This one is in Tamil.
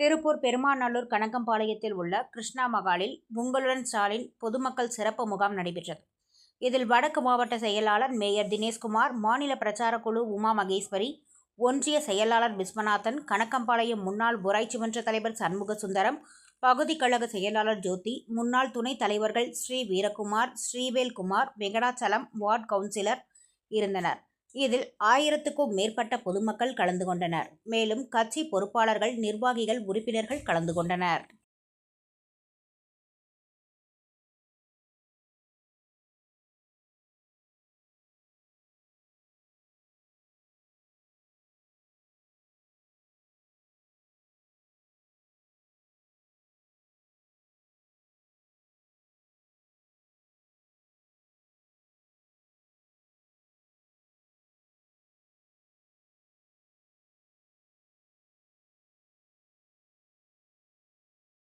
திருப்பூர் பெருமாநல்லூர் கணக்கம்பாளையத்தில் உள்ள கிருஷ்ணா மகாலில் உங்களுடன் ஸ்டாலின் பொதுமக்கள் சிறப்பு முகாம் நடைபெற்றது. இதில் வடக்கு மாவட்ட செயலாளர் மேயர் தினேஷ்குமார் மாநில பிரச்சார குழு உமா மகேஸ்வரி ஒன்றிய செயலாளர் விஸ்வநாதன் கணக்கம்பாளையம் முன்னாள் ஊராட்சி மன்ற தலைவர் சண்முக சுந்தரம் பகுதி கழக செயலாளர் ஜோதி முன்னாள் துணைத் தலைவர்கள் ஸ்ரீ வீரகுமார் ஸ்ரீவேல்குமார் வெங்கடாச்சலம் வார்டு கவுன்சிலர் இருந்தனர். இதில் ஆயிரத்துக்கும் மேற்பட்ட பொதுமக்கள் கலந்து கொண்டனர். மேலும் கட்சி பொறுப்பாளர்கள் நிர்வாகிகள் உறுப்பினர்கள் கலந்து கொண்டனர்.